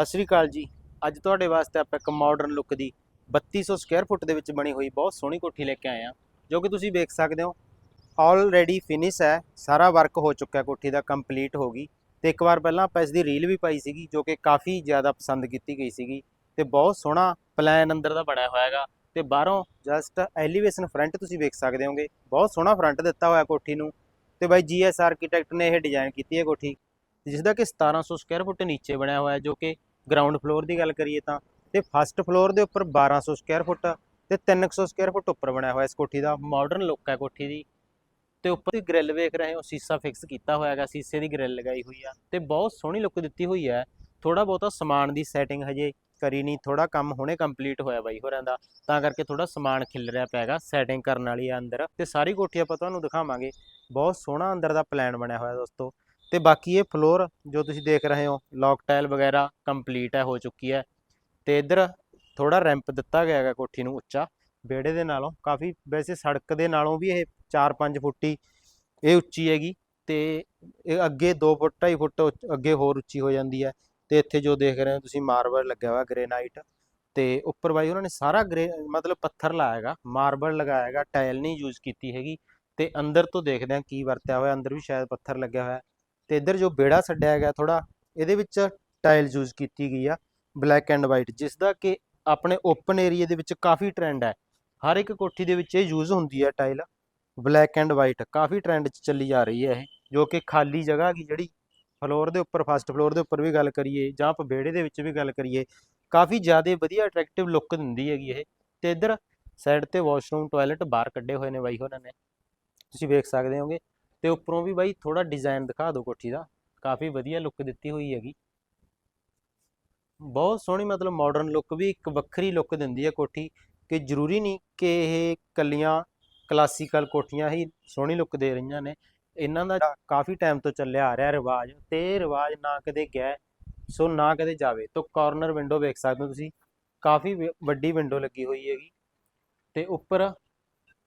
ਸਤਿ ਸ਼੍ਰੀ ਅਕਾਲ ਜੀ। ਅੱਜ ਤੁਹਾਡੇ ਵਾਸਤੇ ਆਪਾਂ ਇੱਕ ਮਾਡਰਨ ਲੁੱਕ ਦੀ 3200 ਸਕੁਅਰ ਫੁੱਟ ਦੇ ਵਿੱਚ ਬਣੀ ਹੋਈ ਬਹੁਤ ਸੋਹਣੀ ਕੋਠੀ ਲੈ ਕੇ ਆਏ ਆ ਜੋ ਕਿ ਤੁਸੀਂ ਵੇਖ ਸਕਦੇ ਹੋ। ਆਲਰੇਡੀ ਫਿਨਿਸ਼ ਹੈ, ਸਾਰਾ ਵਰਕ ਹੋ ਚੁੱਕਾ ਕੋਠੀ ਦਾ ਕੰਪਲੀਟ ਹੋ ਗਈ। ਤੇ ਇੱਕ ਵਾਰ ਪਹਿਲਾਂ ਆਪਾਂ ਇਸ ਦੀ ਰੀਲ ਵੀ ਪਾਈ ਸੀਗੀ, ਜੋ ਕਿ ਕਾਫੀ ਜ਼ਿਆਦਾ ਪਸੰਦ ਕੀਤੀ ਗਈ ਸੀਗੀ। ਤੇ ਬਹੁਤ ਸੋਹਣਾ ਪਲਾਨ ਅੰਦਰ ਦਾ ਬਣਿਆ ਹੋਇਆ ਹੈਗਾ। ਤੇ ਬਾਹਰੋਂ ਜਸਟ ਐਲੀਵੇਸ਼ਨ ਫਰੰਟ ਤੁਸੀਂ ਵੇਖ ਸਕਦੇ ਹੋਗੇ। ਬਹੁਤ ਸੋਹਣਾ ਫਰੰਟ ਦਿੱਤਾ ਹੋਇਆ ਕੋਠੀ ਨੂੰ। ਤੇ ਬਾਈ ਜੀਐਸ ਆਰਕੀਟੈਕਟ ਨੇ ਇਹ ਡਿਜ਼ਾਈਨ ਕੀਤੀ ਹੈ ਕੋਠੀ, ਜਿਸ ਦਾ ਕਿ 1700 ਸਕੁਅਰ ਫੁੱਟ ਨੀਚੇ ਬਣਿਆ ਹੋਇਆ ਹੈ, ਜੋ ਕਿ ਗਰਾਊਂਡ ਫਲੋਰ ਦੀ ਗੱਲ ਕਰੀਏ ਤਾਂ, ਤੇ ਫਸਟ ਫਲੋਰ ਦੇ ਉੱਪਰ 1200 ਸਕੁਅਰ ਫੁੱਟ ਤੇ 300 ਸਕੁਅਰ ਫੁੱਟ ਉੱਪਰ ਬਣਿਆ ਹੋਇਆ ਇਸ ਕੋਠੀ ਦਾ ਮਾਡਰਨ ਲੁੱਕ ਹੈ ਕੋਠੀ ਦੀ। ਤੇ ਉੱਪਰ ਦੀ ਗ੍ਰਿਲ ਵੇਖ ਰਹੇ ਹੋ, ਸੀਸਾ ਫਿਕਸ ਕੀਤਾ ਹੋਇਆ ਹੈਗਾ, ਸੀਸੇ ਦੀ ਗ੍ਰਿਲ ਲਗਾਈ ਹੋਈ ਆ, ਤੇ ਬਹੁਤ ਸੋਹਣੀ ਲੁੱਕ ਦਿੱਤੀ ਹੋਈ ਹੈ ਥੋੜਾ ਬਹੁਤਾ ਸਮਾਨ ਦੀ ਸੈਟਿੰਗ ਹਜੇ ਕਰੀ ਨਹੀਂ ਥੋੜਾ ਕੰਮ ਹੁਣੇ ਕੰਪਲੀਟ ਹੋਇਆ ਬਾਈ ਹੋਰਾਂ ਦਾ, ਤਾਂ ਕਰਕੇ ਥੋੜਾ ਸਮਾਨ ਖਿਲ ਰਿਹਾ ਪੈਗਾ ਸੈਟਿੰਗ ਕਰਨ ਵਾਲੀ ਆ ਅੰਦਰ। ਤੇ ਸਾਰੀ ਕੋਠੀ ਆਪਾਂ ਤੁਹਾਨੂੰ ਦਿਖਾਵਾਂਗੇ, ਬਹੁਤ ਸੋਹਣਾ ਅੰਦਰ ਦਾ ਪਲਾਨ ਬਣਿਆ ਹੋਇਆ ਦੋਸਤੋ। ਤੇ ਬਾਕੀ ਇਹ ਫਲੋਰ ਜੋ ਤੁਸੀਂ ਦੇਖ ਰਹੇ ਹੋ ਲੌਕ ਟਾਈਲ ਵਗੈਰਾ ਕੰਪਲੀਟ ਹੈ, ਹੋ ਚੁੱਕੀ ਹੈ। ਤੇ ਇੱਧਰ ਥੋੜਾ ਰੈਂਪ ਦਿੱਤਾ ਗਿਆ ਹੈਗਾ ਕੋਠੀ ਨੂੰ ਉੱਚਾ। ਵਿਹੜੇ ਦੇ ਨਾਲੋਂ ਕਾਫੀ, ਵੈਸੇ ਸੜਕ ਦੇ ਨਾਲੋਂ ਵੀ ਇਹ 4-5 ਫੁੱਟੀ ਇਹ ਉੱਚੀ ਹੈਗੀ ਤੇ ਇਹ ਅੱਗੇ 2 ਫੁੱਟ 2.5 ਫੁੱਟ ਉੱਚ- ਅੱਗੇ ਹੋਰ ਉੱਚੀ ਹੋ ਜਾਂਦੀ ਹੈ। ਤੇ ਇੱਥੇ ਜੋ ਦੇਖ ਰਹੇ ਹੋ ਤੁਸੀਂ ਮਾਰਬਲ ਲੱਗਿਆ ਹੋਇਆ ਗ੍ਰੇਨਾਈਟ ਤੇ ਉੱਪਰ ਬਾਈ ਉਹਨਾਂ ਨੇ ਸਾਰਾ ਗ੍ਰੇ ਮਤਲਬ ਪੱਥਰ ਲਾਇਆ ਹੈਗਾ, ਮਾਰਬਲ ਲਗਾਇਆ ਹੈਗਾ ਟਾਇਲ ਨਹੀਂ ਯੂਜ਼ ਕੀਤੀ ਹੈਗੀ। ਤੇ ਅੰਦਰ ਤੋਂ ਦੇਖਦੇ ਹਾਂ ਕੀ ਵਰਤਿਆ ਹੋਇਆ, ਅੰਦਰ ਵੀ ਸ਼ਾਇਦ ਪੱਥਰ ਲੱਗਿਆ ਹੋਇਆ। ਤੇ ਇੱਧਰ ਜੋ ਬੇੜਾ ਛੱਡਿਆ ਹੈਗਾ ਥੋੜਾ ਇਹਦੇ ਵਿੱਚ ਟਾਇਲ ਯੂਜ਼ ਕੀਤੀ ਗਈ ਆ ਬਲੈਕ ਐਂਡ ਵਾਈਟ ਜਿਸ ਦਾ ਕਿ ਆਪਣੇ ਓਪਨ ਏਰੀਆ ਦੇ ਵਿੱਚ ਕਾਫੀ ਟ੍ਰੈਂਡ ਹੈ। ਹਰ ਇੱਕ ਕੋਠੀ ਦੇ ਵਿੱਚ ਇਹ ਯੂਜ਼ ਹੁੰਦੀ ਹੈ ਟਾਇਲ ਬਲੈਕ ਐਂਡ ਵਾਈਟ ਕਾਫੀ ਟ੍ਰੈਂਡ 'ਚ ਚੱਲੀ ਜਾ ਰਹੀ ਹੈ ਇਹ, ਜੋ ਕਿ ਖਾਲੀ ਜਗ੍ਹਾ ਹੈਗੀ ਜਿਹੜੀ ਫਲੋਰ ਦੇ ਉੱਪਰ ਫਸਟ ਫਲੋਰ ਦੇ ਉੱਪਰ ਵੀ ਗੱਲ ਕਰੀਏ, ਜਾਂ ਆਪਾਂ ਵਿਹੜੇ ਦੇ ਵਿੱਚ ਵੀ ਗੱਲ ਕਰੀਏ, ਕਾਫੀ ਜ਼ਿਆਦਾ ਵਧੀਆ ਅਟਰੈਕਟਿਵ ਲੁੱਕ ਦਿੰਦੀ ਹੈਗੀ ਇਹ। ਤੇ ਇੱਧਰ ਸਾਈਡ ਤੇ ਵਾਸ਼ਰੂਮ ਟਾਇਲਟ ਬਾਹਰ ਕੱਢੇ ਹੋਏ ਨੇ ਬਾਈ ਉਹਨਾਂ ਨੇ। ਤੁਸੀਂ ਵੇਖ ਸਕਦੇ ਹੋਗੇ ਤੇ ਉੱਪਰੋਂ ਵੀ ਬਾਈ ਥੋੜਾ ਡਿਜ਼ਾਈਨ ਦਿਖਾ ਦਿਓ ਕੋਠੀ ਦਾ, ਕਾਫੀ ਵਧੀਆ ਲੁੱਕ ਦਿੱਤੀ ਹੋਈ ਹੈਗੀ। ਬਹੁਤ ਸੋਹਣੀ ਮਤਲਬ ਮਾਡਰਨ ਲੁੱਕ ਵੀ, ਇੱਕ ਵੱਖਰੀ ਲੁੱਕ ਦਿੰਦੀ ਹੈ ਕੋਠੀ, ਕਿ ਜ਼ਰੂਰੀ ਨਹੀਂ ਕਿ ਇਹ ਕੱਲੀਆਂ ਕਲਾਸੀਕਲ ਕੋਠੀਆਂ ਹੀ ਸੋਹਣੀ ਲੁੱਕ ਦੇ ਰਹੀਆਂ ਨੇ। ਇਹਨਾਂ ਦਾ ਕਾਫੀ ਟਾਈਮ ਤੋਂ ਚੱਲਿਆ ਆ ਰਿਹਾ ਰਿਵਾਜ, ਤੇ ਇਹ ਰਿਵਾਜ ਨਾ ਕਦੇ ਗਿਆ ਸੋ ਨਾ ਕਦੇ ਜਾਵੇ। ਤੋਂ ਕਾਰਨਰ ਵਿੰਡੋ ਵੇਖ ਸਕਦੇ ਹੋ ਤੁਸੀਂ, ਕਾਫੀ ਵੱਡੀ ਵਿੰਡੋ ਲੱਗੀ ਹੋਈ ਹੈਗੀ। ਤੇ ਉੱਪਰ,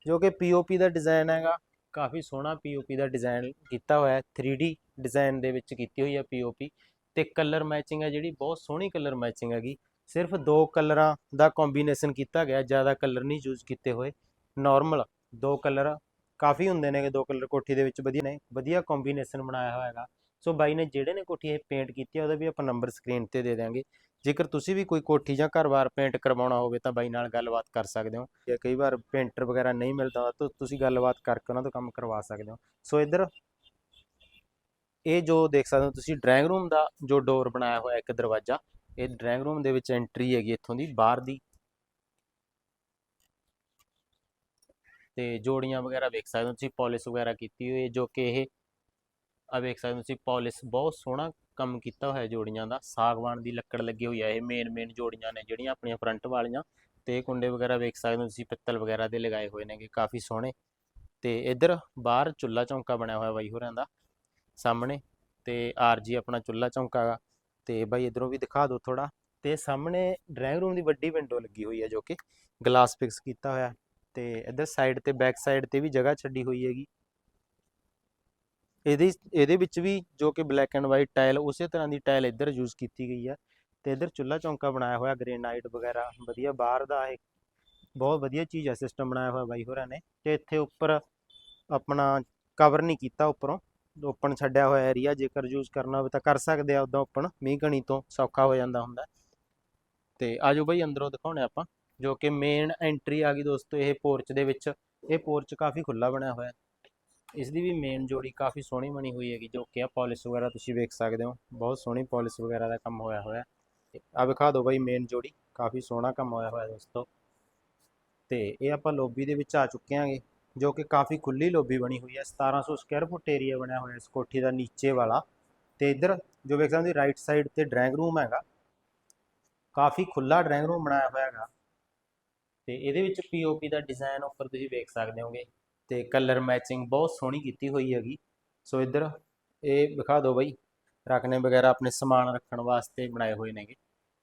ਜੋ ਕਿ ਪੀਓਪੀ ਦਾ ਡਿਜ਼ਾਈਨ ਹੈਗਾ ਕਾਫੀ ਸੋਹਣਾ ਪੀਓਪੀ ਦਾ ਡਿਜ਼ਾਈਨ ਕੀਤਾ ਹੋਇਆ ਹੈ। 3D ਡਿਜ਼ਾਈਨ ਦੇ ਵਿੱਚ ਕੀਤੀ ਹੋਈ ਹੈ ਪੀਓਪੀ ਤੇ ਕਲਰ ਮੈਚਿੰਗ ਹੈ ਜਿਹੜੀ, ਬਹੁਤ ਸੋਹਣੀ ਕਲਰ ਮੈਚਿੰਗ ਹੈਗੀ। ਸਿਰਫ ਦੋ ਕਲਰਾਂ ਦਾ ਕੰਬੀਨੇਸ਼ਨ ਕੀਤਾ ਗਿਆ, ਜ਼ਿਆਦਾ ਕਲਰ ਨਹੀਂ ਯੂਜ਼ ਕੀਤੇ ਹੋਏ। ਨਾਰਮਲ ਦੋ ਕਲਰ ਕਾਫੀ ਹੁੰਦੇ ਨੇ ਕਿ ਦੋ ਕਲਰ ਕੋਠੀ ਦੇ ਵਿੱਚ ਵਧੀਆ ਨੇ, ਵਧੀਆ ਕੰਬੀਨੇਸ਼ਨ ਬਣਾਇਆ ਹੋਇਆ ਹੈਗਾ। ਸੋ ਬਾਈ ਨੇ ਜਿਹੜੇ ਨੇ ਕੋਠੀ ਇਹ ਪੇਂਟ ਕੀਤੀ ਹੈ, ਉਹਦਾ ਵੀ ਆਪਾਂ ਨੰਬਰ ਸਕਰੀਨ ਤੇ ਦੇ ਦਿਆਂਗੇ। ਜੇਕਰ ਤੁਸੀਂ ਵੀ ਕੋਈ ਕੋਠੀ ਜਾਂ ਘਰ-ਬਾਰ ਪੇਂਟ ਕਰਵਾਉਣਾ ਹੋਵੇ ਤਾਂ ਬਾਈ ਨਾਲ ਗੱਲਬਾਤ ਕਰ ਸਕਦੇ ਹੋ। ਜਾਂ ਕਈ ਵਾਰ ਪੇਂਟਰ ਵਗੈਰਾ ਨਹੀਂ ਮਿਲਦਾ ਤਾਂ ਤੁਸੀਂ ਗੱਲਬਾਤ ਕਰਕੇ ਉਹਨਾਂ ਤੋਂ ਕੰਮ ਕਰਵਾ ਸਕਦੇ ਹੋ। ਸੋ ਇੱਧਰ ਇਹ ਜੋ ਦੇਖ ਸਕਦੇ ਹੋ ਤੁਸੀਂ ਡਰਾਇੰਗ ਰੂਮ ਦਾ ਜੋ ਡੋਰ ਬਣਾਇਆ ਹੋਇਆ ਇੱਕ ਦਰਵਾਜ਼ਾ, ਇਹ ਡਰਾਇੰਗ ਰੂਮ ਦੇ ਵਿੱਚ ਐਂਟਰੀ ਹੈਗੀ ਇੱਥੋਂ ਦੀ, ਬਾਹਰ ਦੀ। ਤੇ ਜੋੜੀਆਂ ਵਗੈਰਾ ਵੇਖ ਸਕਦੇ ਹੋ ਤੁਸੀਂ ਪਾਲਿਸ਼ ਵਗੈਰਾ ਕੀਤੀ ਹੋਈ ਹੈ ਜੋ ਕਿ ਇਹ ਆ ਵੇਖ ਸਕਦੇ ਹੋ ਤੁਸੀਂ ਪਾਲਿਸ਼ ਬਹੁਤ ਸੋਹਣਾ ਕੰਮ ਕੀਤਾ ਹੋਇਆ ਜੋੜੀਆਂ ਦਾ। ਸਾਗਵਾਨ ਦੀ ਲੱਕੜ ਲੱਗੀ ਹੋਈ ਹੈ ਇਹ ਮੇਨ ਮੇਨ ਜੋੜੀਆਂ ਨੇ ਜਿਹੜੀਆਂ ਆਪਣੀਆਂ ਫਰੰਟ ਵਾਲੀਆਂ। ਤੇ ਕੁੰਡੇ ਵਗੈਰਾ ਵੇਖ ਸਕਦੇ ਹੋ ਤੁਸੀਂ, ਪਿੱਤਲ ਵਗੈਰਾ ਦੇ ਲਗਾਏ ਹੋਏ ਨੇਗੇ, ਕਾਫੀ ਸੋਹਣੇ। ਤੇ ਇੱਧਰ ਬਾਹਰ ਚੁੱਲਾ ਚੌਂਕਾ ਬਣਿਆ ਹੋਇਆ ਬਾਈ ਹੋਰਾਂ ਦਾ, ਸਾਹਮਣੇ। ਤੇ ਆਰਜੀ ਆਪਣਾ ਚੁੱਲਾ ਚੌਂਕਾ ਤੇ ਬਾਈ ਇਧਰੋਂ ਵੀ ਦਿਖਾ ਦਿਓ ਥੋੜਾ ਤੇ ਸਾਹਮਣੇ ਡਰਾਇੰਗ ਰੂਮ ਦੀ ਵੱਡੀ ਵਿੰਡੋ ਲੱਗੀ ਹੋਈ ਹੈ ਜੋ ਕਿ ਗਲਾਸ ਫਿਕਸ ਕੀਤਾ ਹੋਇਆ। ਤੇ ਇੱਧਰ ਸਾਈਡ ਤੇ ਬੈਕ ਸਾਈਡ ਤੇ ਵੀ ਜਗ੍ਹਾ ਛੱਡੀ ਹੋਈ ਹੈਗੀ। ਇਹਦੇ ਇਹਦੇ ਵਿੱਚ ਵੀ ਜੋ ਕਿ ਬਲੈਕ ਐਂਡ ਵਾਈਟ ਟਾਇਲ ਉਸੇ ਤਰ੍ਹਾਂ ਦੀ ਟਾਇਲ ਇੱਧਰ ਯੂਜ਼ ਕੀਤੀ ਗਈ ਹੈ ਤੇ ਇੱਧਰ ਚੁੱਲਾ ਚੌਂਕਾ ਬਣਾਇਆ ਹੋਇਆ ਗ੍ਰੇਨਾਈਟ ਵਗੈਰਾ, ਵਧੀਆ ਬਾਹਰ ਦਾ ਇਹ ਬਹੁਤ ਵਧੀਆ ਚੀਜ਼ ਹੈ ਸਿਸਟਮ ਬਣਾਇਆ ਹੋਇਆ ਬਾਈ ਹੋਰਾਂ ਨੇ ਤੇ ਇੱਥੇ ਉੱਪਰ ਆਪਣਾ ਕਵਰ ਨਹੀਂ ਕੀਤਾ ਉੱਪਰੋਂ ਓਪਨ ਛੱਡਿਆ ਹੋਇਆ ਏਰੀਆ ਜੇਕਰ ਯੂਜ਼ ਕਰਨਾ ਹੋਵੇ ਤਾਂ ਕਰ ਸਕਦੇ ਆ ਉਦਾਂ ਓਪਨ ਮੀਂਹ ਕਣੀ ਤੋਂ ਸੌਖਾ ਹੋ ਜਾਂਦਾ ਹੁੰਦਾ। ਤੇ ਆਜੋ ਬਾਈ ਅੰਦਰੋਂ ਦਿਖਾਉਣੇ ਆਪਾਂ, ਜੋ ਕਿ ਮੇਨ ਐਂਟਰੀ ਆ ਗਈ ਦੋਸਤੋ ਇਹ ਪੋਰਚ ਦੇ ਵਿੱਚ, ਇਹ ਪੋਰਚ ਕਾਫੀ ਖੁੱਲਾ ਬਣਿਆ ਹੋਇਆ। ਇਸ ਦੀ ਵੀ ਮੇਨ ਜੋੜੀ ਕਾਫੀ ਸੋਹਣੀ ਬਣੀ ਹੋਈ ਹੈਗੀ, ਜੋ ਕਿ ਆ ਪਾਲਿਸ਼ ਵਗੈਰਾ ਤੁਸੀਂ ਵੇਖ ਸਕਦੇ ਹੋ। ਬਹੁਤ ਸੋਹਣੀ ਪਾਲਿਸ਼ ਵਗੈਰਾ ਦਾ ਕੰਮ ਹੋਇਆ ਹੋਇਆ। ਆ ਵਿਖਾ ਦਿਓ ਬਾਈ ਮੇਨ ਜੋੜੀ, ਕਾਫੀ ਸੋਹਣਾ ਕੰਮ ਹੋਇਆ ਹੋਇਆ ਦੋਸਤੋ। ਤੇ ਇਹ ਆਪਾਂ ਲੋਬੀ ਦੇ ਵਿੱਚ ਆ ਚੁੱਕੇ ਆਂਗੇ ਜੋ ਕਿ ਕਾਫੀ ਖੁੱਲੀ ਲੋਬੀ ਬਣੀ ਹੋਈ ਹੈ। 1700 ਸਕੁਅਰ ਫੁੱਟ ਏਰੀਆ ਬਣਿਆ ਹੋਇਆ ਇਸ ਕੋਠੀ ਦਾ ਨੀਚੇ ਵਾਲਾ। ਤੇ ਇੱਧਰ ਜੋ ਵੇਖ ਸਕਦੇ ਹੋ ਰਾਈਟ ਸਾਈਡ ਤੇ ਡਰਾਇੰਗ ਰੂਮ ਹੈਗਾ। ਕਾਫੀ ਖੁੱਲਾ ਡਰਾਇੰਗ ਰੂਮ ਬਣਾਇਆ ਹੋਇਆ ਹੈਗਾ। ਤੇ ਇਹਦੇ ਵਿੱਚ ਪੀਓਪੀ ਦਾ ਡਿਜ਼ਾਈਨ ਉੱਪਰ ਤੁਸੀਂ ਵੇਖ ਸਕਦੇ ਹੋਗੇ। ਤੇ ਕਲਰ ਮੈਚਿੰਗ ਬਹੁਤ ਸੋਹਣੀ ਕੀਤੀ ਹੋਈ ਹੈਗੀ। ਸੋ ਇੱਧਰ ਇਹ ਵਿਖਾ ਦਿਓ ਬਈ, ਰੱਖਣੇ ਵਗੈਰਾ ਆਪਣੇ ਸਮਾਨ ਰੱਖਣ ਵਾਸਤੇ ਬਣਾਏ ਹੋਏ ਨੇਗੇ।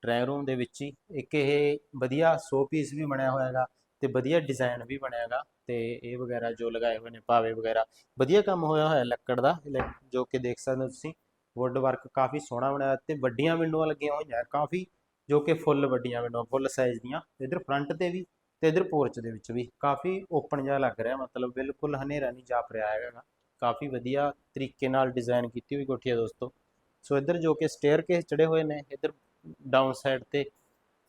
ਡਰਾਇੰਗ ਰੂਮ ਦੇ ਵਿੱਚ ਹੀ ਇੱਕ ਇਹ ਵਧੀਆ ਸੋ ਪੀਸ ਵੀ ਬਣਿਆ ਹੋਇਆ ਹੈਗਾ ਤੇ ਵਧੀਆ ਡਿਜ਼ਾਈਨ ਵੀ ਬਣਿਆ ਹੈਗਾ ਤੇ ਇਹ ਵਗੈਰਾ ਜੋ ਲਗਾਏ ਹੋਏ ਨੇ ਪਾਵੇ ਵਗੈਰਾ, ਵਧੀਆ ਕੰਮ ਹੋਇਆ ਹੋਇਆ ਲੱਕੜ ਦਾ ਜੋ ਕਿ ਦੇਖ ਸਕਦੇ ਹੋ ਤੁਸੀਂ ਵੁੱਡ ਵਰਕ ਕਾਫੀ ਸੋਹਣਾ ਬਣਾਇਆ ਤੇ ਵੱਡੀਆਂ ਵਿੰਡੋਆਂ ਲੱਗੀਆਂ ਹੋਈਆਂ, ਕਾਫੀ ਜੋ ਕਿ ਫੁੱਲ ਵੱਡੀਆਂ ਵਿੰਡੋਆਂ ਫੁੱਲ ਸਾਈਜ਼ ਦੀਆਂ, ਇਧਰ ਫਰੰਟ ਤੇ ਵੀ ਤੇ ਇਧਰ ਪੋਰਚ ਦੇ ਵਿੱਚ ਵੀ ਕਾਫੀ ਓਪਨ ਜਿਹਾ ਲੱਗ ਰਿਹਾ, ਮਤਲਬ ਬਿਲਕੁਲ ਹਨੇਰਾ ਨਹੀਂ ਜਾਪ ਰਿਹਾ ਹੈਗਾ ਕਾਫੀ ਵਧੀਆ ਤਰੀਕੇ ਨਾਲ ਡਿਜ਼ਾਈਨ ਕੀਤੀ ਹੋਈ ਕੋਠੀ ਹੈ ਦੋਸਤੋ। ਸੋ ਇਧਰ ਜੋ ਕਿ ਸਟੇਅਰ ਕੇਸ ਚੜੇ ਹੋਏ ਨੇ, ਇਧਰ ਡਾਊਨ ਸਾਈਡ ਤੇ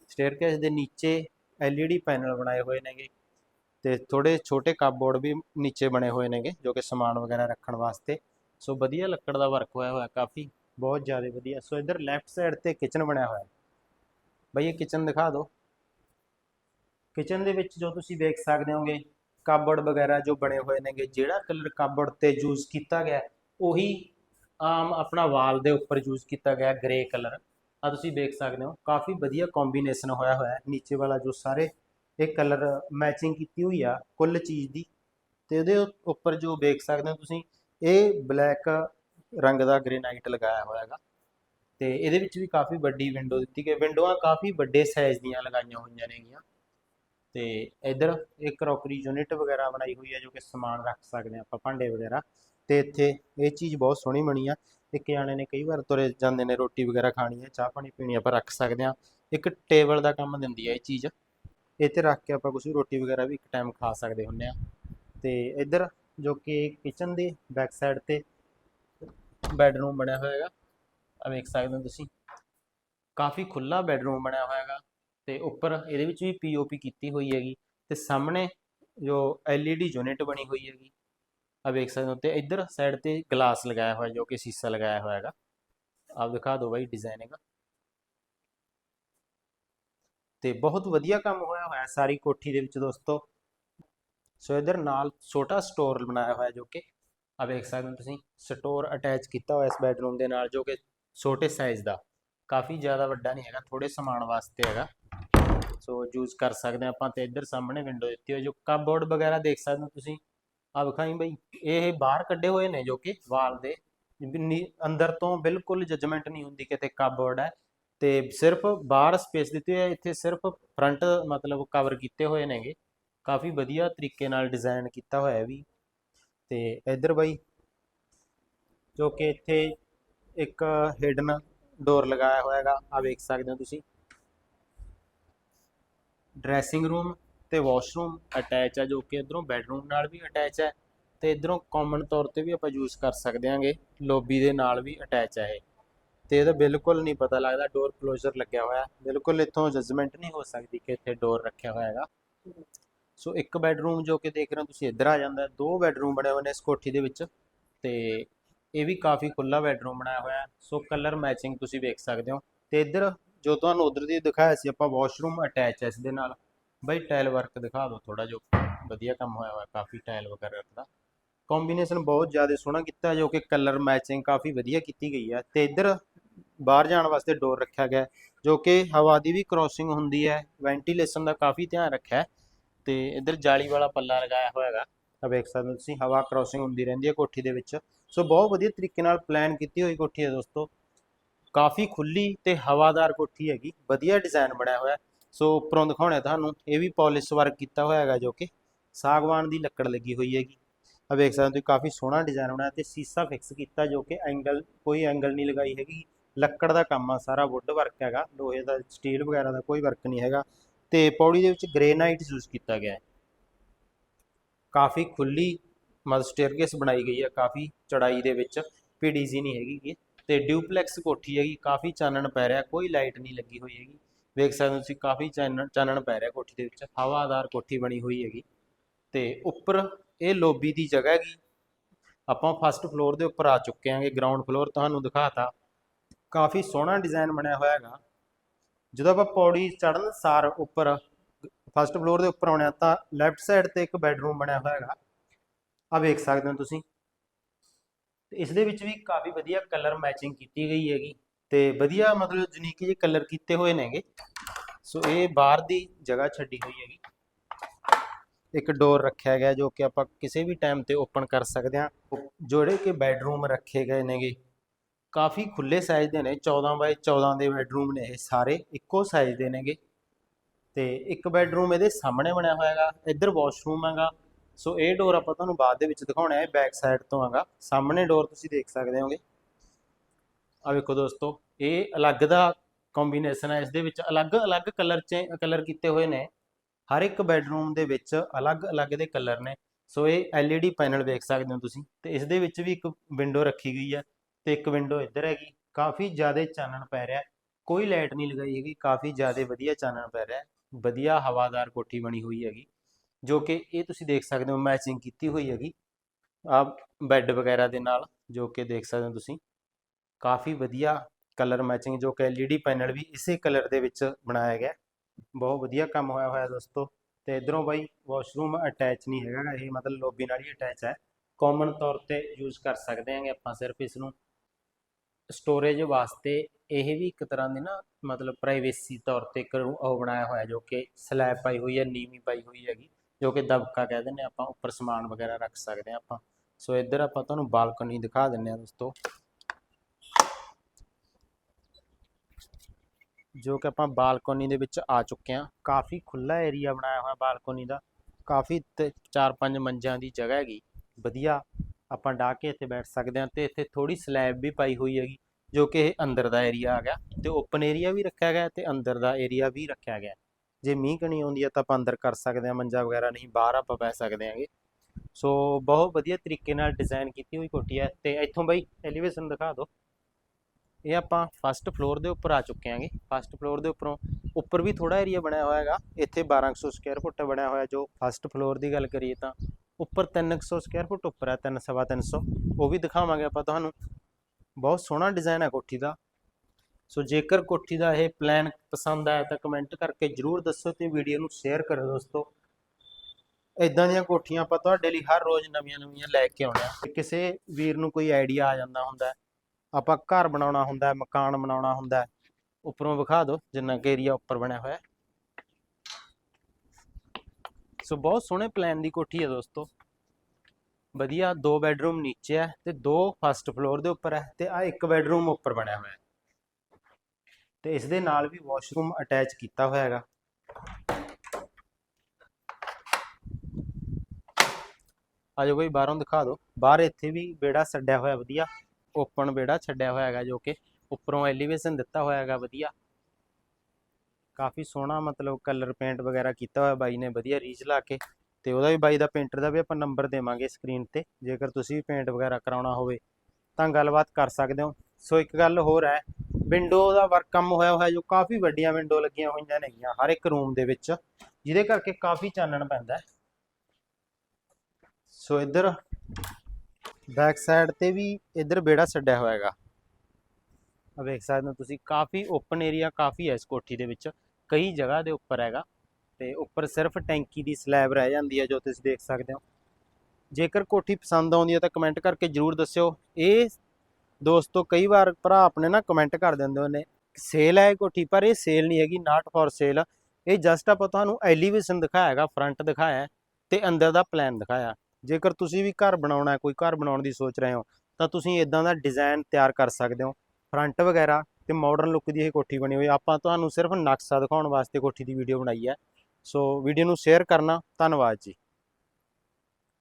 ਸਟੇਅਰ ਕੇਸ ਦੇ ਨੀਚੇ LED ਪੈਨਲ ਬਣਾਏ ਹੋਏ ਨੇਗੇ ਤੇ ਥੋੜੇ ਛੋਟੇ ਕਪਬੋਰਡ ਵੀ ਨੀਚੇ ਬਣੇ ਹੋਏ ਨੇਗੇ, ਜੋ ਕਿ ਸਮਾਨ ਵਗੈਰਾ ਰੱਖਣ ਵਾਸਤੇ। ਸੋ ਵਧੀਆ ਲੱਕੜ ਦਾ ਵਰਕ ਹੋਇਆ ਹੋਇਆ ਕਾਫੀ, ਬਹੁਤ ਜ਼ਿਆਦਾ ਵਧੀਆ। ਸੋ ਇਧਰ ਲੈਫਟ ਸਾਈਡ ਤੇ ਕਿਚਨ ਬਣਿਆ ਹੋਇਆ। ਬਈ ਇਹ ਕਿਚਨ ਦਿਖਾ ਦਿਓ। ਕਿਚਨ ਦੇ ਵਿੱਚ ਜੋ ਤੁਸੀਂ ਵੇਖ ਸਕਦੇ ਹੋਗੇ ਕਪਬੋਰਡ ਵਗੈਰਾ ਜੋ ਬਣੇ ਹੋਏ ਨੇਗੇ, ਜਿਹੜਾ ਕਲਰ ਕਪਬੋਰਡ ਤੇ ਯੂਜ਼ ਕੀਤਾ ਗਿਆ, ਉਹੀ ਆਮ ਆਪਣਾ ਵਾਲ ਦੇ ਉੱਪਰ ਯੂਜ਼ ਕੀਤਾ ਗਿਆ ਗ੍ਰੇ ਕਲਰ। ਆ ਤੁਸੀਂ ਦੇਖ ਸਕਦੇ ਹੋ, ਕਾਫੀ ਵਧੀਆ ਕੰਬੀਨੇਸ਼ਨ ਹੋਇਆ ਹੋਇਆ ਹੈ। ਨੀਚੇ ਵਾਲਾ ਜੋ ਸਾਰੇ ਇਹ ਕਲਰ ਮੈਚਿੰਗ ਕੀਤੀ ਹੋਈ ਆ, ਕੁੱਲ ਚੀਜ਼ ਦੀ। ਤੇ ਉਹਦੇ ਉੱਪਰ ਜੋ ਵੇਖ ਸਕਦੇ ਹੋ ਤੁਸੀਂ, ਇਹ ਬਲੈਕ ਰੰਗ ਦਾ ਗ੍ਰੇਨਾਈਟ ਲਗਾਇਆ ਹੋਇਆ ਹੈਗਾ। ਤੇ ਇਹਦੇ ਵਿੱਚ ਵੀ ਕਾਫੀ ਵੱਡੀ ਵਿੰਡੋ ਦਿੱਤੀ ਗਈ ਵਿੰਡੋਆਂ ਕਾਫੀ ਵੱਡੇ ਸਾਈਜ਼ ਦੀਆਂ ਲਗਾਈਆਂ ਹੋਈਆਂ ਨੇਗੀਆਂ। ਤੇ ਇਧਰ ਇਹ ਕਰੋਕਰੀ ਯੂਨਿਟ ਵਗੈਰਾ ਬਣਾਈ ਹੋਈ ਹੈ ਜੋ ਕਿ ਸਮਾਨ ਰੱਖ ਸਕਦੇ ਆ ਆਪਾਂ, ਭਾਂਡੇ ਵਗੈਰਾ। ਤੇ ਇੱਥੇ ਇਹ ਚੀਜ਼ ਬਹੁਤ ਸੋਹਣੀ ਬਣੀ ਆ। ਇੱਕ ਜਾਣੇ ਨੇ ਕਈ ਵਾਰ ਤੁਰੇ ਜਾਂਦੇ ਨੇ ਰੋਟੀ ਵਗੈਰਾ ਖਾਣੀ ਹੈ ਚਾਹ ਪਾਣੀ ਪੀਣੀ ਆਪਾਂ ਰੱਖ ਸਕਦੇ ਆ ਇੱਕ ਟੇਬਲ ਦਾ ਕੰਮ ਦਿੰਦੀ ਹੈ ਇਹ ਚੀਜ਼। ਇਹ ਤੇ ਰੱਖ ਕੇ ਆਪਾਂ ਕੁਝ ਰੋਟੀ ਵਗੈਰਾ ਵੀ ਇੱਕ ਟਾਈਮ ਖਾ ਸਕਦੇ ਹੁੰਨੇ ਆ ਤੇ ਇੱਧਰ ਜੋ ਕਿ ਕਿਚਨ ਦੇ ਬੈਕ ਸਾਈਡ ਤੇ ਬੈਡਰੂਮ ਬਣਿਆ ਹੋਇਆ ਹੈਗਾ। ਆ ਵੇਖ ਸਕਦੇ ਹੋ ਤੁਸੀਂ। ਕਾਫੀ ਖੁੱਲਾ ਬੈਡਰੂਮ ਬਣਿਆ ਹੋਇਆ ਹੈਗਾ। ਤੇ ਉੱਪਰ ਇਹਦੇ ਵਿੱਚ ਵੀ ਪੀਓਪੀ ਕੀਤੀ ਹੋਈ ਹੈਗੀ ਤੇ ਸਾਹਮਣੇ ਜੋ LED ਯੂਨਿਟ ਬਣੀ ਹੋਈ ਹੈਗੀ ਆ ਵੇਖ ਸਕਦੇ ਹੋ ਤੇ ਇੱਧਰ ਸਾਈਡ ਤੇ ਗਲਾਸ ਲਗਾਇਆ ਹੋਇਆ ਜੋ ਕਿ ਸ਼ੀਸ਼ਾ ਲਗਾਇਆ ਹੋਇਆ ਹੈਗਾ। ਆਪ ਦਿਖਾ ਦਿਓ ਬਾਈ ਡਿਜ਼ਾਈਨ ਹੈਗਾ ਤੇ ਬਹੁਤ ਵਧੀਆ ਕੰਮ ਹੋਇਆ ਹੋਇਆ ਸਾਰੀ ਕੋਠੀ ਦੇ ਵਿੱਚ ਦੋਸਤੋ। ਸੋ ਇਧਰ ਨਾਲ ਛੋਟਾ ਸਟੋਰ ਬਣਾਇਆ ਹੋਇਆ ਜੋ ਕਿ ਆ ਵੇਖ ਸਕਦੇ ਹੋ ਤੁਸੀਂ ਸਟੋਰ ਅਟੈਚ ਕੀਤਾ ਹੋਇਆ ਇਸ ਬੈਡਰੂਮ ਦੇ ਨਾਲ ਜੋ ਕਿ ਛੋਟੇ ਸਾਈਜ਼ ਦਾ। ਕਾਫੀ ਜ਼ਿਆਦਾ ਵੱਡਾ ਨਹੀਂ ਹੈਗਾ ਥੋੜੇ ਸਮਾਨ ਵਾਸਤੇ ਹੈਗਾ। ਸੋ ਯੂਜ਼ ਕਰ ਸਕਦੇ ਆਪਾਂ ਤੇ ਇੱਧਰ ਸਾਹਮਣੇ ਵਿੰਡੋ ਦਿੱਤੀ ਹੋਈ ਜੋ ਕਪਬੋਰਡ ਵਗੈਰਾ ਦੇਖ ਸਕਦੇ ਹੋ ਤੁਸੀਂ। ਆ ਵਿਖਾਈ ਬਈ, ਇਹ ਬਾਹਰ ਕੱਢੇ ਹੋਏ ਨੇ ਜੋ ਕਿ ਵਾਲ ਦੇ। ਨੀ- ਅੰਦਰ ਤੋਂ ਬਿਲਕੁਲ ਜਜਮੈਂਟ ਨਹੀਂ ਹੁੰਦੀ ਕਿਤੇ ਕਪਬੋਰਡ ਹੈ। ਤੇ ਸਿਰਫ ਬਾਹਰ ਸਪੇਸ ਦਿੱਤੀ ਹੋਈ ਹੈ। ਇੱਥੇ ਸਿਰਫ ਫਰੰਟ ਮਤਲਬ ਕਵਰ ਕੀਤੇ ਹੋਏ ਨੇਗੇ। ਕਾਫੀ ਵਧੀਆ ਤਰੀਕੇ ਨਾਲ ਡਿਜ਼ਾਈਨ ਕੀਤਾ ਹੋਇਆ ਹੈ ਵੀ। ਤੇ ਇੱਧਰ ਬਈ, ਜੋ ਕਿ ਇੱਥੇ ਇੱਕ ਹਿਡਨ ਡੋਰ ਲਗਾਇਆ ਹੋਇਆ ਹੈਗਾ। ਆ ਵੇਖ ਸਕਦੇ ਹੋ ਤੁਸੀਂ। ਡਰੈਸਿੰਗ ਰੂਮ ਤੇ ਵਾਸ਼ਰੂਮ ਅਟੈਚ ਹੈ ਜੋ ਕਿ ਇਧਰੋਂ ਬੈਡਰੂਮ ਨਾਲ ਵੀ ਅਟੈਚ ਹੈ ਤੇ ਇਧਰੋਂ ਕਾਮਨ ਤੌਰ ਤੇ ਵੀ ਆਪਾਂ ਯੂਜ਼ ਕਰ ਸਕਦੇ ਹਾਂਗੇ ਲੋਬੀ ਦੇ ਨਾਲ ਵੀ ਅਟੈਚ ਹੈ ਇਹ। ਤੇ ਇਹਦਾ ਬਿਲਕੁਲ ਨਹੀਂ ਪਤਾ ਲੱਗਦਾ ਡੋਰ ਕਲੋਜ਼ਰ ਲੱਗਿਆ ਹੋਇਆ, ਬਿਲਕੁਲ ਇੱਥੋਂ ਜਜਮੈਂਟ ਨਹੀਂ ਹੋ ਸਕਦੀ ਕਿ ਇੱਥੇ ਡੋਰ ਰੱਖਿਆ ਹੋਇਆ ਹੈਗਾ। ਸੋ ਇੱਕ ਬੈਡਰੂਮ ਜੋ ਕਿ ਦੇਖ ਰਹੇ ਹੋ ਤੁਸੀਂ, ਇੱਧਰ ਆ ਜਾਂਦਾ, ਦੋ ਬੈਡਰੂਮ ਬਣੇ ਹੋਏ ਨੇ ਇਸ ਕੋਠੀ ਦੇ ਵਿੱਚ, ਤੇ ਇਹ ਵੀ ਕਾਫੀ ਖੁੱਲਾ ਬੈਡਰੂਮ ਬਣਾਇਆ ਹੋਇਆ। ਸੋ ਕਲਰ ਮੈਚਿੰਗ ਤੁਸੀਂ ਵੇਖ ਸਕਦੇ ਹੋ। ਤੇ ਇੱਧਰ ਜੋ ਤੁਹਾਨੂੰ ਉਧਰ ਦੀ ਦਿਖਾਇਆ ਸੀ, ਆਪਾਂ ਵਾਸ਼ਰੂਮ ਅਟੈਚ ਹੈ ਇਸ ਦੇ ਨਾਲ। ਬਈ ਟਾਇਲ ਵਰਕ ਦਿਖਾ ਦਿਓ ਥੋੜਾ ਜੋ ਵਧੀਆ ਕੰਮ ਹੋਇਆ ਹੋਇਆ, ਕਾਫੀ ਟਾਇਲ ਵਗੈਰਾ ਦਾ ਕੰਬੀਨੇਸ਼ਨ ਬਹੁਤ ਜ਼ਿਆਦਾ ਸੋਹਣਾ ਕੀਤਾ, ਜੋ ਕਿ ਕਲਰ ਮੈਚਿੰਗ ਕਾਫੀ ਵਧੀਆ ਕੀਤੀ ਗਈ ਹੈ ਤੇ ਇੱਧਰ ਬਾਹਰ ਜਾਣ ਵਾਸਤੇ ਡੋਰ ਰੱਖਿਆ ਗਿਆ, ਜੋ ਕਿ ਹਵਾ ਦੀ ਵੀ ਕ੍ਰੋਸਿੰਗ ਹੁੰਦੀ ਹੈ ਵੈਂਟੀਲੇਸ਼ਨ ਦਾ ਕਾਫੀ ਧਿਆਨ ਰੱਖਿਆ ਹੈ। ਤੇ ਇੱਧਰ ਜਾਲੀ ਵਾਲਾ ਪੱਲਾ ਲਗਾਇਆ ਹੋਇਆ ਹੈਗਾ ਤਾਂ ਵੇਖ ਸਕਦੇ ਹੋ ਤੁਸੀਂ, ਹਵਾ ਕ੍ਰੋਸਿੰਗ ਹੁੰਦੀ ਰਹਿੰਦੀ ਹੈ ਕੋਠੀ ਦੇ ਵਿੱਚ। ਸੋ ਬਹੁਤ ਵਧੀਆ ਤਰੀਕੇ ਨਾਲ ਪਲਾਨ ਕੀਤੀ ਹੋਈ ਕੋਠੀ ਹੈ ਦੋਸਤੋ। ਕਾਫੀ ਖੁੱਲੀ ਤੇ ਹਵਾਦਾਰ ਕੋਠੀ ਹੈਗੀ, ਵਧੀਆ ਡਿਜ਼ਾਈਨ ਬਣਿਆ ਹੋਇਆ। ਸੋ ਉੱਪਰੋਂ ਦਿਖਾਉਣਾ ਤੁਹਾਨੂੰ, ਇਹ ਵੀ ਪਾਲਿਸ਼ ਵਰਕ ਕੀਤਾ ਹੋਇਆ ਹੈਗਾ ਜੋ ਕਿ, ਸਾਗਵਾਨ ਦੀ ਲੱਕੜ ਲੱਗੀ ਹੋਈ ਹੈਗੀ। ਆ ਵੇਖ ਸਕਦੇ ਹੋ ਤੁਸੀਂ, ਕਾਫੀ ਸੋਹਣਾ ਡਿਜ਼ਾਈਨ ਬਣਾਇਆ ਤੇ ਸੀਸਾ ਫਿਕਸ ਕੀਤਾ ਜੋ ਕਿ ਐਂਗਲ ਕੋਈ ਐਂਗਲ ਨਹੀਂ ਲਗਾਈ ਹੈਗੀ। ਲੱਕੜ ਦਾ ਕੰਮ ਆ, ਸਾਰਾ ਵੁੱਡ ਵਰਕ ਹੈਗਾ, ਲੋਹੇ ਦਾ ਸਟੀਲ ਵਗੈਰਾ ਦਾ ਕੋਈ ਵਰਕ ਨਹੀਂ ਹੈਗਾ। ਤੇ ਪੌੜੀ ਦੇ ਵਿੱਚ ਗ੍ਰੇਨਾਈਟ ਯੂਜ਼ ਕੀਤਾ ਗਿਆ ਹੈ। ਕਾਫੀ ਖੁੱਲੀ ਮਤਲਬ ਸਟੇਅਰਕੇਸ ਬਣਾਈ ਗਈ ਹੈ, ਕਾਫੀ ਚੜਾਈ ਦੇ ਵਿੱਚ ਪੀਡੀਸੀ ਨਹੀਂ ਹੈਗੀ ਗੀ ਤੇ ਡਿਊਪਲੈਕਸ ਕੋਠੀ ਹੈਗੀ, ਕਾਫੀ ਚਾਨਣ ਪੈ ਰਿਹਾ, ਕੋਈ ਲਾਈਟ ਨਹੀਂ ਲੱਗੀ ਹੋਈ ਹੈਗੀ। ਵੇਖ ਸਕਦੇ ਹੋ ਤੁਸੀਂ, ਕਾਫੀ ਚਾਨਣ ਚਾਨਣ ਪੈ ਰਿਹਾ ਕੋਠੀ ਦੇ ਵਿੱਚ, ਹਵਾਦਾਰ ਕੋਠੀ ਬਣੀ ਹੋਈ ਹੈਗੀ। ਤੇ ਉੱਪਰ ਇਹ ਲੋਬੀ ਦੀ ਜਗ੍ਹਾ ਹੈਗੀ। ਆਪਾਂ ਫਸਟ ਫਲੋਰ ਦੇ ਉੱਪਰ ਆ ਚੁੱਕੇ ਹਾਂਗੇ ਗਰਾਊਂਡ ਫਲੋਰ ਤੁਹਾਨੂੰ ਦਿਖਾਤਾ। ਕਾਫੀ ਸੋਹਣਾ ਡਿਜ਼ਾਈਨ ਬਣਿਆ ਹੋਇਆ ਹੈਗਾ। ਜਦੋਂ ਆਪਾਂ ਪੌੜੀ ਚੜਨ ਸਾਰ ਉੱਪਰ ਫਸਟ ਫਲੋਰ ਦੇ ਉੱਪਰ ਆਉਣਾ ਤਾਂ ਲੈਫਟ ਸਾਈਡ ਤੇ ਇੱਕ ਬੈੱਡਰੂਮ ਬਣਿਆ ਹੋਇਆ ਹੈਗਾ। ਆ ਵੇਖ ਸਕਦੇ ਹੋ ਤੁਸੀਂ। ਤੇ ਇਸ ਦੇ ਵਿੱਚ ਵੀ ਕਾਫੀ ਵਧੀਆ ਕਲਰ ਮੈਚਿੰਗ ਕੀਤੀ ਗਈ ਹੈਗੀ ਤੇ ਵਧੀਆ ਮਤਲਬ ਯੂਨੀਕ ਜਿਹੇ ਕਲਰ ਕੀਤੇ ਹੋਏ ਨੇਗੇ। ਸੋ ਇਹ ਬਾਹਰ ਦੀ ਜਗ੍ਹਾ ਛੱਡੀ ਹੋਈ ਹੈਗੀ। ਇੱਕ ਡੋਰ ਰੱਖਿਆ ਗਿਆ ਜੋ ਕਿ ਆਪਾਂ ਕਿਸੇ ਵੀ ਟਾਈਮ ਤੇ ਓਪਨ ਕਰ ਸਕਦੇ ਹਾਂ। ਜਿਹੜੇ ਕਿ ਬੈੱਡਰੂਮ ਰੱਖੇ ਗਏ ਨੇਗੇ। ਕਾਫੀ ਖੁੱਲੇ ਸਾਈਜ਼ ਦੇ ਨੇ 14 ਬਾਏ 14 ਦੇ ਬੈੱਡਰੂਮ ਨੇ ਇਹ ਸਾਰੇ, ਇੱਕੋ ਸਾਈਜ਼ ਦੇ ਨੇਗੇ। ਤੇ ਇੱਕ ਬੈੱਡਰੂਮ ਇਹਦੇ ਸਾਹਮਣੇ ਬਣਿਆ ਹੋਇਆ ਹੈਗਾ। ਇੱਧਰ ਵਾਸ਼ਰੂਮ ਹੈਗਾ। ਸੋ ਇਹ ਡੋਰ ਆਪਾਂ ਤੁਹਾਨੂੰ ਬਾਅਦ ਦੇ ਵਿੱਚ ਦਿਖਾਉਣਾ ਹੈ ਬੈਕ ਸਾਈਡ ਤੋਂ ਹੈਗਾ। ਸਾਹਮਣੇ ਡੋਰ ਤੁਸੀਂ ਦੇਖ ਸਕਦੇ ਹੋਗੇ। ਆ ਵੇਖੋ ਦੋਸਤੋ, ਇਹ ਅਲੱਗ ਦਾ ਕੰਬੀਨੇਸ਼ਨ ਹੈ ਇਸ ਦੇ ਵਿੱਚ ਅਲੱਗ-ਅਲੱਗ ਕਲਰ ਚ ਕਲਰ ਕੀਤੇ ਹੋਏ ਨੇ। ਹਰ ਇੱਕ ਬੈਡਰੂਮ ਦੇ ਵਿੱਚ ਅਲੱਗ-ਅਲੱਗ ਦੇ ਕਲਰ ਨੇ। ਸੋ ਇਹ LED ਪੈਨਲ ਵੇਖ ਸਕਦੇ ਹੋ ਤੁਸੀਂ। ਤੇ ਇਸ ਦੇ ਵਿੱਚ ਵੀ ਇੱਕ ਵਿੰਡੋ ਰੱਖੀ ਗਈ ਹੈ ਤੇ ਇੱਕ ਵਿੰਡੋ ਇੱਧਰ ਹੈਗੀ। ਕਾਫੀ ਜ਼ਿਆਦਾ ਚਾਨਣ ਪੈ ਰਿਹਾ। ਕੋਈ ਲਾਈਟ ਨਹੀਂ ਲਗਾਈ ਹੈਗੀ। ਕਾਫੀ ਜ਼ਿਆਦਾ ਵਧੀਆ ਚਾਨਣ ਪੈ ਰਿਹਾ। ਵਧੀਆ ਹਵਾਦਾਰ ਕੋਠੀ ਬਣੀ ਹੋਈ ਹੈਗੀ। ਜੋ ਕਿ ਇਹ ਤੁਸੀਂ ਦੇਖ ਸਕਦੇ ਹੋ ਮੈਚਿੰਗ ਕੀਤੀ ਹੋਈ ਹੈਗੀ। ਆ ਬੈੱਡ ਵਗੈਰਾ ਦੇ ਨਾਲ ਜੋ ਕਿ ਦੇਖ ਸਕਦੇ ਹੋ ਤੁਸੀਂ। ਕਾਫੀ ਵਧੀਆ ਕਲਰ ਮੈਚਿੰਗ ਜੋ ਕਿ LED ਪੈਨਲ ਵੀ ਇਸੇ ਕਲਰ ਦੇ ਵਿੱਚ ਬਣਾਇਆ ਗਿਆ। ਬਹੁਤ ਵਧੀਆ ਕੰਮ ਹੋਇਆ ਹੋਇਆ ਦੋਸਤੋ। ਤੇ ਇਧਰੋਂ ਬਾਈ ਵਾਸ਼ਰੂਮ ਅਟੈਚ ਨਹੀਂ ਹੈਗਾ। ਇਹ ਮਤਲਬ ਲੋਬੀ ਨਾਲ ਹੀ ਅਟੈਚ ਹੈ। ਕਾਮਨ ਤੌਰ ਤੇ ਯੂਜ਼ ਕਰ ਸਕਦੇ ਹਾਂਗੇ ਆਪਾਂ ਸਿਰਫ ਇਸ ਨੂੰ ਸਟੋਰੇਜ ਵਾਸਤੇ ਇਹ ਵੀ ਇੱਕ ਤਰ੍ਹਾਂ ਦੀ ਨਾ ਮਤਲਬ ਪ੍ਰਾਈਵੇਸੀ ਤੌਰ ਤੇ ਇੱਕ ਉਹ ਬਣਾਇਆ ਹੋਇਆ ਜੋ ਕਿ ਸਲੈਬ ਪਾਈ ਹੋਈ ਹੈ, ਨੀਵੀਂ ਪਾਈ ਹੋਈ ਹੈਗੀ। ਜੋ ਕਿ ਦਬਕਾ ਕਹਿ ਦਿੰਦੇ ਆਪਾਂ, ਉੱਪਰ ਸਮਾਨ ਵਗੈਰਾ ਰੱਖ ਸਕਦੇ ਹਾਂ ਆਪਾਂ। ਸੋ ਇੱਧਰ ਆਪਾਂ ਤੁਹਾਨੂੰ ਬਾਲਕਨੀ ਦਿਖਾ ਦਿੰਨੇ ਆ ਦੋਸਤੋ। ਜੋ ਕਿ ਆਪਾਂ ਬਾਲਕੋਨੀ ਦੇ ਵਿੱਚ ਆ ਚੁੱਕੇ ਹਾਂ। ਕਾਫੀ ਖੁੱਲਾ ਏਰੀਆ ਬਣਾਇਆ ਹੋਇਆ ਬਾਲਕੋਨੀ ਦਾ। ਕਾਫੀ ਤੇ ਚਾਰ ਪੰਜ ਮੰਜਿਆਂ ਦੀ ਜਗ੍ਹਾ ਹੈਗੀ। ਵਧੀਆ ਆਪਾਂ ਡਾਹ ਕੇ ਇੱਥੇ ਬੈਠ ਸਕਦੇ ਹਾਂ ਤੇ ਇੱਥੇ ਥੋੜੀ ਸਲੈਬ ਵੀ ਪਾਈ ਹੋਈ ਹੈਗੀ, ਜੋ ਕਿ ਇਹ ਅੰਦਰ ਦਾ ਏਰੀਆ ਆ ਗਿਆ ਤੇ ਓਪਨ ਏਰੀਆ ਵੀ ਰੱਖਿਆ ਗਿਆ ਤੇ ਅੰਦਰ ਦਾ ਏਰੀਆ ਵੀ ਰੱਖਿਆ ਗਿਆ। ਜੇ ਮੀਂਹ ਕਣੀ ਆਉਂਦੀ ਆ ਤਾਂ ਆਪਾਂ ਅੰਦਰ ਕਰ ਸਕਦੇ ਹਾਂ, ਮੰਜਾ ਵਗੈਰਾ ਨਹੀਂ, ਬਾਹਰ ਆਪਾਂ ਬੈ ਸਕਦੇ ਹਾਂਗੇ। ਸੋ ਬਹੁਤ ਵਧੀਆ ਤਰੀਕੇ ਨਾਲ ਡਿਜ਼ਾਈਨ ਕੀਤੀ ਹੋਈ ਕੋਠੀ ਹੈ ਤੇ ਇੱਥੋਂ ਬਈ ਐਲੀਵੇਸ਼ਨ ਦਿਖਾ ਦਿਓ। ਇਹ ਆਪਾਂ ਫਸਟ ਫਲੋਰ ਦੇ ਉੱਪਰ ਆ ਚੁੱਕੇ ਆਂਗੇ ਫਸਟ ਫਲੋਰ ਦੇ ਉੱਪਰੋਂ ਉੱਪਰ ਵੀ ਥੋੜਾ ਏਰੀਆ ਬਣਿਆ ਹੋਇਆ ਹੈਗਾ। ਇੱਥੇ 1200 ਸਕੁਅਰ ਫੁੱਟ ਬਣਿਆ ਹੋਇਆ ਜੋ ਫਸਟ ਫਲੋਰ ਦੀ ਗੱਲ ਕਰੀਏ ਤਾਂ ਉੱਪਰ 300 ਸਕੁਅਰ ਫੁੱਟ ਉੱਪਰ ਹੈ 3 ਸਵਾ 300 ਉਹ ਵੀ ਦਿਖਾਵਾਂਗੇ ਆਪਾਂ ਤੁਹਾਨੂੰ। ਬਹੁਤ ਸੋਹਣਾ ਡਿਜ਼ਾਈਨ ਹੈ ਕੋਠੀ ਦਾ। ਸੋ ਜੇਕਰ ਕੋਠੀ ਦਾ ਇਹ ਪਲਾਨ ਪਸੰਦ ਆਇਆ ਤਾਂ ਕਮੈਂਟ ਕਰਕੇ ਜਰੂਰ ਦੱਸੋ ਤੇ ਵੀਡੀਓ ਨੂੰ ਸ਼ੇਅਰ ਕਰੋ ਦੋਸਤੋ। ਇਦਾਂ ਦੀਆਂ ਕੋਠੀਆਂ ਆਪਾਂ ਤੁਹਾਡੇ ਲਈ ਹਰ ਰੋਜ਼ ਨਵੀਆਂ-ਨਵੀਆਂ ਲੈ ਕੇ ਆਉਣੇ ਆ ਕਿਸੇ ਵੀਰ ਨੂੰ ਕੋਈ ਆਈਡੀਆ ਆ ਜਾਂਦਾ ਹੁੰਦਾ ਆਪਾਂ ਘਰ ਬਣਾਉਣਾ ਹੁੰਦਾ ਮਕਾਨ ਬਣਾਉਣਾ ਹੁੰਦਾ ਉੱਪਰੋਂ ਵਿਖਾ ਦਿਓ, ਜਿੰਨਾ ਕਿ ਏਰੀਆ ਉੱਪਰ ਬਣਿਆ ਹੋਇਆ ਸੋ ਬਹੁਤ ਸੋਹਣੇ ਪਲਾਨ ਦੀ ਕੋਠੀ ਹੈ ਦੋਸਤੋ। ਵਧੀਆ ਦੋ ਬੈਡਰੂਮ ਨੀਚੇ ਹੈ ਤੇ ਦੋ ਫਸਟ ਫਲੋਰ ਦੇ ਉੱਪਰ ਹੈ ਤੇ ਆ ਇੱਕ ਬੈਡਰੂਮ ਉੱਪਰ ਬਣਿਆ ਹੋਇਆ ਹੈ। ਤੇ ਇਸ ਦੇ ਨਾਲ ਵੀ ਵਾਸ਼ਰੂਮ ਅਟੈਚ ਕੀਤਾ ਹੋਇਆ ਹੈਗਾ। ਆਜੋ ਕੋਈ ਬਾਹਰੋਂ ਦਿਖਾ ਦਿਓ। ਬਾਹਰ ਇੱਥੇ ਵੀ ਬੇੜਾ ਛੱਡਿਆ ਹੋਇਆ ਵਧੀਆ। ਓਪਨ ਬੇੜਾ ਛੱਡਿਆ ਹੋਇਆ ਹੈਗਾ ਜੋ ਕਿ ਉੱਪਰੋਂ ਐਲੀਵੇਸ਼ਨ ਦਿੱਤਾ ਹੋਇਆ ਹੈਗਾ ਵਧੀਆ। ਕਾਫੀ ਸੋਹਣਾ ਮਤਲਬ ਕਲਰ ਪੇਂਟ ਵਗੈਰਾ ਕੀਤਾ ਹੋਇਆ ਬਾਈ ਨੇ ਵਧੀਆ ਰੀਝ ਲਾ ਕੇ। ਤੇ ਉਹਦਾ ਵੀ ਬਾਈ ਦਾ ਪੇਂਟਰ ਦਾ ਵੀ ਆਪਾਂ ਨੰਬਰ ਦੇਵਾਂਗੇ ਸਕਰੀਨ ਤੇ। ਜੇਕਰ ਤੁਸੀਂ ਵੀ ਪੇਂਟ ਵਗੈਰਾ ਕਰਾਉਣਾ ਹੋਵੇ ਤਾਂ ਗੱਲਬਾਤ ਕਰ ਸਕਦੇ ਹੋ। ਸੋ ਇੱਕ ਗੱਲ ਹੋਰ ਹੈ ਵਿੰਡੋ ਦਾ ਵਰਕ ਕੰਮ ਹੋਇਆ ਹੋਇਆ ਜੋ ਕਾਫੀ ਵੱਡੀਆਂ ਵਿੰਡੋ ਲੱਗੀਆਂ ਹੋਈਆਂ ਨੇਗੀਆਂ ਹਰ ਇੱਕ ਰੂਮ ਦੇ ਵਿੱਚ, ਜਿਹਦੇ ਕਰਕੇ ਕਾਫੀ ਚਾਨਣ ਪੈਂਦਾ ਹੈ। ਸੋ ਇੱਧਰ ਬੈਕ ਸਾਈਡ ਤੇ ਵੀ ਇੱਧਰ ਬੇੜਾ ਛੱਡਿਆ ਹੋਇਆ ਹੈਗਾ। ਆ ਵੇਖ ਸਕਦੇ ਹੋ ਤੁਸੀਂ, ਕਾਫੀ ਓਪਨ ਏਰੀਆ ਕਾਫੀ ਹੈ ਇਸ ਕੋਠੀ ਦੇ ਵਿੱਚ, ਕਈ ਜਗ੍ਹਾ ਦੇ ਉੱਪਰ ਹੈਗਾ। ਤੇ ਉੱਪਰ ਸਿਰਫ ਟੈਂਕੀ ਦੀ ਸਲੈਬ ਰਹਿ ਜਾਂਦੀ ਹੈ ਜੋ ਤੁਸੀਂ ਦੇਖ ਸਕਦੇ ਹੋ। ਜੇਕਰ ਕੋਠੀ ਪਸੰਦ ਆਉਂਦੀ ਹੈ ਤਾਂ ਕਮੈਂਟ ਕਰਕੇ ਜਰੂਰ ਦੱਸਿਓ। ਇਹ ਦੋਸਤੋ, ਕਈ ਵਾਰ ਭਰਾ ਆਪਣੇ ਨਾ ਕਮੈਂਟ ਕਰ ਦਿੰਦੇ ਨੇ, ਸੇਲ ਹੈ ਇਹ ਕੋਠੀ, ਪਰ ਇਹ ਸੇਲ ਨਹੀਂ ਹੈਗੀ ਨਾਟ ਫॉर ਸੇਲ ਇਹ ਜਸਟ ਆਪਾਂ ਤੁਹਾਨੂੰ ਐਲੀਵੇਸ਼ਨ ਦਿਖਾਇਆ ਹੈਗਾ ਫਰੰਟ ਦਿਖਾਇਆ ਹੈ ਤੇ ਅੰਦਰ ਦਾ ਪਲਾਨ ਦਿਖਾਇਆ। ਜੇਕਰ ਤੁਸੀਂ ਵੀ ਘਰ ਬਣਾਉਣਾ ਕੋਈ ਘਰ ਬਣਾਉਣ ਦੀ ਸੋਚ ਰਹੇ ਹੋ, ਤਾਂ ਤੁਸੀਂ ਇਦਾਂ ਦਾ ਡਿਜ਼ਾਈਨ ਤਿਆਰ ਕਰ ਸਕਦੇ ਹੋ। ਫਰੰਟ ਵਗੈਰਾ ਤੇ ਮਾਡਰਨ ਲੁੱਕ ਦੀ ਇਹ ਕੋਠੀ ਬਣੀ ਹੋਈ ਆਪਾਂ ਤੁਹਾਨੂੰ ਸਿਰਫ ਨਕਸ਼ਾ ਦਿਖਾਉਣ ਵਾਸਤੇ ਕੋਠੀ ਦੀ ਵੀਡੀਓ ਬਣਾਈ ਹੈ। ਸੋ ਵੀਡੀਓ ਨੂੰ ਸ਼ੇਅਰ ਕਰਨਾ। ਧੰਨਵਾਦ ਜੀ।